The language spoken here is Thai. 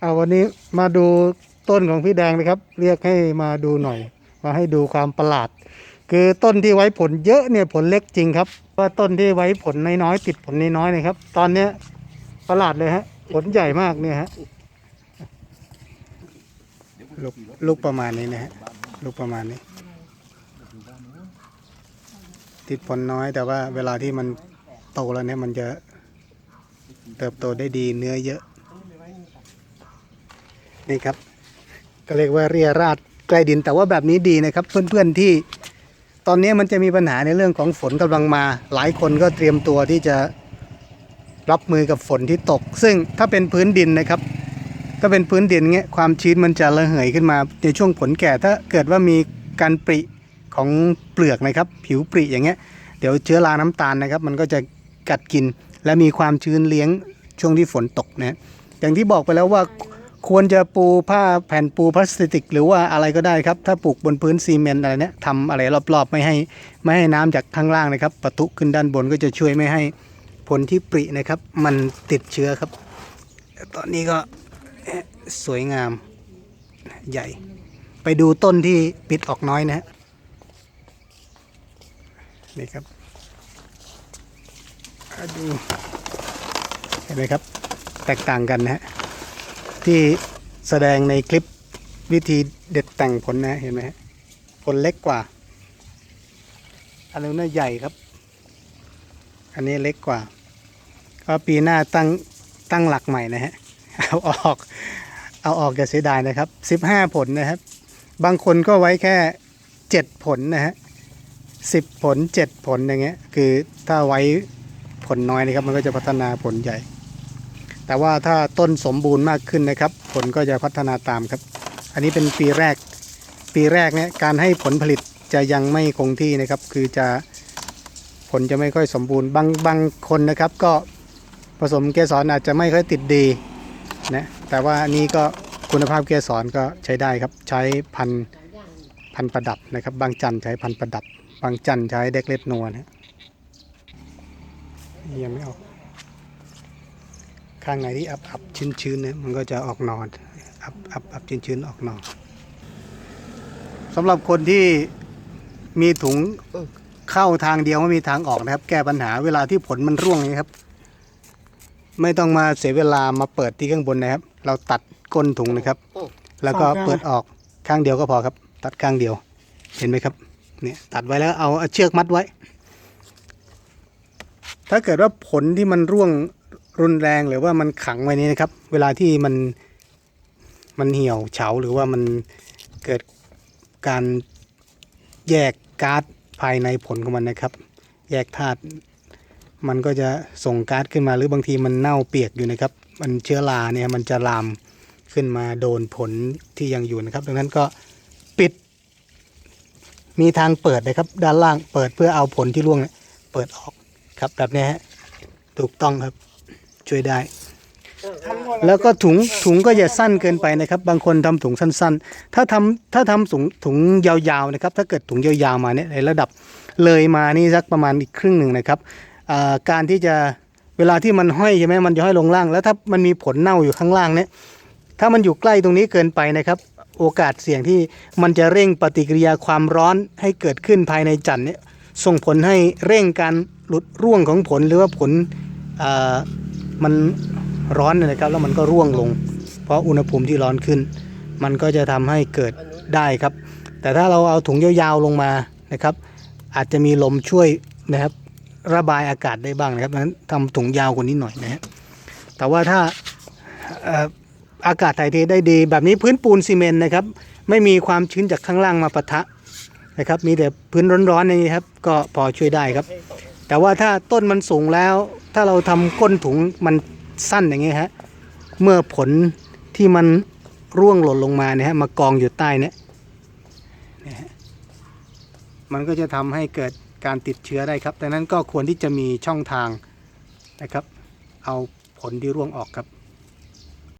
เอาวันนี้มาดูต้นของพี่แดงนะครับ เรียกให้มาดูหน่อย มาให้ดูความประหลาด คือต้นที่ไว้ผลเยอะเนี่ยผลเล็กจริงครับว่าต้นที่ไว้ผลน้อยๆติดผลน้อยๆนะครับ ตอนเนี้ยประหลาดเลยฮะ ผลใหญ่มากเนี่ยฮะลูกลูกประมาณนี้นะฮะลูกประมาณนี้ ติดผลน้อยแต่ว่าเวลาที่มันโตแล้วเนี่ยมันจะ เติบโตได้ดีเนื้อเยอะ นี่ครับ ก็เรียกว่าเรียราดใกล้ดินแต่ว่าแบบนี้ดีนะครับ เพื่อนๆที่ตอนนี้มันจะมีปัญหาในเรื่องของฝนกำลังมา หลายคนก็เตรียมตัวที่จะรับมือกับฝนที่ตก ซึ่งถ้าเป็นพื้นดินนะครับ ถ้าเป็นพื้นดินเงี้ยความชื้นมันจะระเหยขึ้นมาในช่วงผลแก่ถ้าเกิดว่ามีการปริของเปลือกนะครับ ผิวปริอย่างเงี้ยเดี๋ยวเชื้อราน้ำตาลนะครับ มันก็จะกัดกิน และมีความชื้นเลี้ยงช่วงที่ฝนตกนะอย่างที่บอกไปแล้วว่าควรจะปูผ้าแผ่นปูพลาสติก หรือว่าอะไรก็ได้ครับ ถ้าปลูกบนพื้นซีเมนต์อะไรเนี้ยทำอะไรรอบๆ ไม่ให้ไม่ให้น้ำจากข้างล่างนะครับปะทุขึ้นด้านบนก็จะช่วยไม่ให้ผลที่ปรินะครับ มันติดเชื้อครับ ตอนนี้ก็สวยงามใหญ่ ไปดูต้นที่ปิดออกน้อยนะฮะนี่ครับ ดูเห็นไหมครับ แตกต่างกันนะฮะที่แสดงในคลิปวิธีเด็ดแต่งผลนะเห็นไหมฮะผลเล็กกว่า อันนู้น่าใหญ่ครับ อันนี้เล็กกว่า ก็ปีหน้าตั้งตั้งหลักใหม่นะฮะเอาออกเอาออกอย่าเสียดายนะครับสิบห้าผลนะครับ บางคนก็ไว้แค่เจ็ดผลนะฮะสิบผลเจ็ดผลอย่างเงี้ยคือถ้าไว้ ผลน้อยนะครับ มันก็จะพัฒนาผลใหญ่ แต่ว่าถ้าต้นสมบูรณ์มากขึ้นนะครับ ผลก็จะพัฒนาตามครับ อันนี้เป็นปีแรก ปีแรกเนี่ยการให้ผลผลิตจะยังไม่คงที่นะครับ คือจะผลจะไม่ค่อยสมบูรณ์บางบางคนนะครับ ก็ผสมเกสรอาจจะไม่ค่อยติดดีนะแต่ว่าอันนี้ก็คุณภาพเกสรก็ใช้ได้ครับ ใช้พันพันประดับนะครับ บางจันทร์ใช้พันประดับ บางจันทร์ใช้เด็กเล็ดนวลนะ ยังไม่ออก ข้างไหนที่อับอับชื้นชื้นเนี่ยมันก็จะออกนอนอับอับอับชื้นชื้นออกนอนสำหรับคนที่มีถุงเข้าทางเดียวไม่มีทางออกนะครับ แก้ปัญหาเวลาที่ผลมันร่วงนี้ครับ ไม่ต้องมาเสียเวลามาเปิดที่ข้างบนนะครับ เราตัดก้นถุงนะครับ แล้วก็เปิดออกข้างเดียวก็พอครับ ตัดข้างเดียว เห็นไหมครับเนี่ยตัดไว้แล้วเอาเชือกมัดไว้ ถ้าเกิดว่าผลที่มันร่วงรุนแรงหรือว่ามันขังไว้นี้นะครับ เวลาที่มันมันเหี่ยวเฉาหรือว่ามันเกิดการแยกก๊าซภายในผลของมันนะครับ แยกธาตุมันก็จะส่งก๊าซขึ้นมาหรือบางทีมันเน่าเปียกอยู่นะครับ มันเชื้อราเนี่ยมันจะลามขึ้นมาโดนผลที่ยังอยู่นะครับ ดังนั้นก็ปิด มีทางเปิดนะครับ ด้านล่างเปิดเพื่อเอาผลที่ร่วงเนี่ยเปิดออก ครับแบบนี้ฮะถูกต้องครับช่วยได้ แล้วก็ถุงถุงก็อย่าสั้นเกินไปนะครับ บางคนทำถุงสั้น ๆ ถ้าทำถ้าทำถุงถุงยาวๆนะครับ ถ้าเกิดถุงยาวๆมาเนี่ยในระดับเลยมานี่สักประมาณอีกครึ่งหนึ่งนะครับอ่าการที่จะเวลาที่มันห้อยใช่ไหมมันจะห้อยลงล่าง แล้วถ้ามันมีผลเน่าอยู่ข้างล่างเนี่ยถ้ามันอยู่ใกล้ตรงนี้เกินไปนะครับ โอกาสเสี่ยงที่มันจะเร่งปฏิกิริยาความร้อนให้เกิดขึ้นภายในจันทร์เนี่ยส่งผลให้เร่งการ หลุดร่วงของผลหรือว่าผลมันร้อนนะครับแล้วมันก็ร่วงลง เพราะอุณหภูมิที่ร้อนขึ้น มันก็จะทำให้เกิดได้ครับ แต่ถ้าเราเอาถุงยาวๆลงมานะครับ อาจจะมีลมช่วยนะครับระบายอากาศได้บ้างนะครับนั้นทำถุงยาวกว่านี้หน่อยนะฮะแต่ว่าถ้าอากาศถ่ายเทได้ดี แบบนี้พื้นปูนซีเมนต์นะครับ ไม่มีความชื้นจากข้างล่างมาปะทะนะครับ มีแต่พื้นร้อนๆนี้ครับ ก็พอช่วยได้ครับ แต่ว่าถ้าต้นมันสูงแล้ว ถ้าเราทำก้นถุงมันสั้นอย่างเงี้ยฮะเมื่อผลที่มันร่วงหล่นลงมาเนี่ยฮะมากองอยู่ใต้เนี่ยนะฮะมันก็จะทำให้เกิดการติดเชื้อได้ครับดังนั้นก็ควรที่จะมีช่องทางนะครับ เอาผลที่ร่วงออกครับ